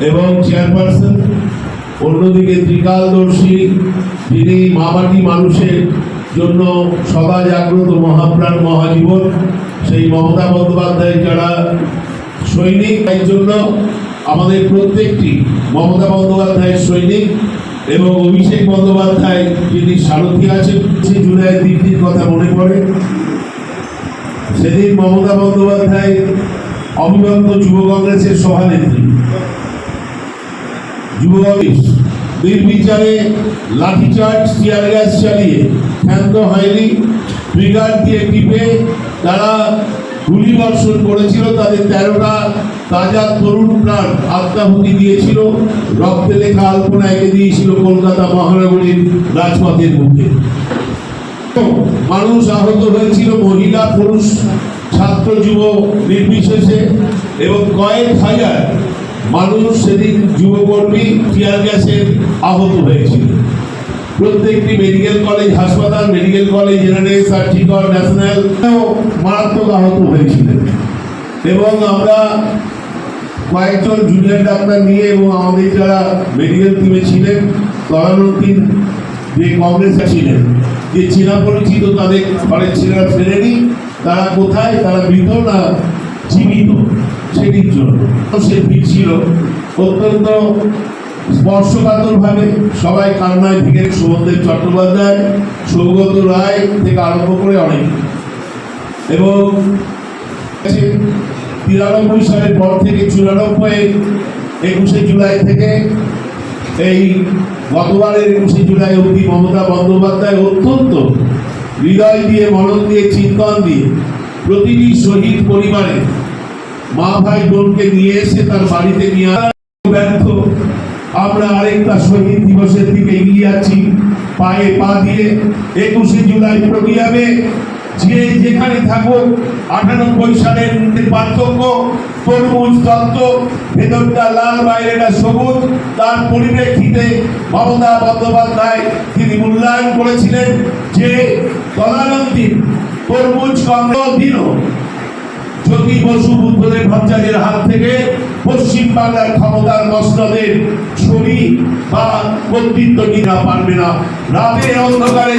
এবং চেয়ারপারসন অন্যদিকে ত্রিকালদর্শী, যিনি মামাটি মানুষের জন্য সদা জাগ্রত মহাপ্রাণ মহাজীবন, সেই মমতা বন্দ্যোপাধ্যায় যারা সৈনিক তাই জন্য আমাদের প্রত্যেকটি মমতা বন্দ্যোপাধ্যায়ের সৈনিক এবং অভিষেক বন্দ্যোপাধ্যায় যিনি সারথী আছেন সেই জুলাই দিনটির কথা মনে পড়ে। সেদিন মমতা বন্দ্যোপাধ্যায় অবিভক্ত যুব কংগ্রেসের সভানেত্রী। যুব কংগ্রেস নির্বিচারে লাঠিচার্জ, টিয়ার গ্যাস চালিয়ে ক্ষান্ত হয়নি। ট্রিগার দিয়ে টিপে তারা গুলি বর্ষণ করেছিল, তাদের তেরোটা তাজা তরুণ প্রাণ আত্মাহুতি দিয়েছিল। রক্তে লেখা আলপনা এঁকে দিয়েছিল কলকাতা মহানগরীর রাজপথের মুখে মানুষ আহত হয়েছিল, মহিলা, পুরুষ, ছাত্র, যুব নির্বিশেষে এবং কয়েক হাজার মানুষ সেদিন যুবকর্মী টিয়ার গ্যাসে আহত হয়েছিল। প্রত্যেকটি মেডিকেল কলেজ হাসপাতাল, মেডিকেল কলেজ আর ঠিকর ন্যাশনাল মারাত্মক আহত হয়েছিলেন। এবং আমরা কয়েকজন জুনিয়র ডাক্তার নিয়ে এবং আমাদের যারা মেডিকেল টিমে ছিলেন, তদানীন্তন যে কংগ্রেস ছিলেন, যে চেনা পরিচিত তাদের ঘরের ছেলেরা ফেরেনি তারা কোথায়, তারা মৃত না জীবিত সেটির জন্য। সে ভিড় ছিল। অত্যন্ত স্পর্শকাতরভাবে সবাই কান্নায় ভেঙে সুমনদেব চট্টোপাধ্যায়, সৌগত রায় থেকে আরম্ভ করে অনেক। এবং তিরানব্বই সালের পর থেকে, চুরানব্বই একুশে জুলাই থেকে এই গতবারের একুশে জুলাই অবধি মমতা বন্দ্যোপাধ্যায় অত্যন্ত হৃদয় দিয়ে, মনন দিয়ে, চিন্তন দিয়ে প্রতিটি শহীদ পরিবারে মা ভাই বোনকে নিয়ে এসে তার বাড়িতে নিয়ে ব্যর্থ। আমরা আরেকটা শহীদ দিবসের দিকে এগিয়ে যাচ্ছি। পায়ে পা দিয়ে একুশে জুলাই প্রোগ্রামে যে যেখানে থাকুক, আটানব্বই সালের পার্থক্য, তরমুজ তত্ত্ব, ভেতরটা লাল, বাইরেটা সবুজ, তার পরিপ্রেক্ষিতে মমতা বন্দ্যোপাধ্যায় তিনি মূল্যায়ন করেছিলেন যে তদানীন্তন তরমুজ কংগ্রেস জ্যোতি বসু বুদ্ধদেব ভট্টাচার্যের হাত থেকে পশ্চিম বাংলার ক্ষমতার মসনদের ছবি বা কর্তৃত্ব নিতে পারবে না। রাতের অন্ধকারে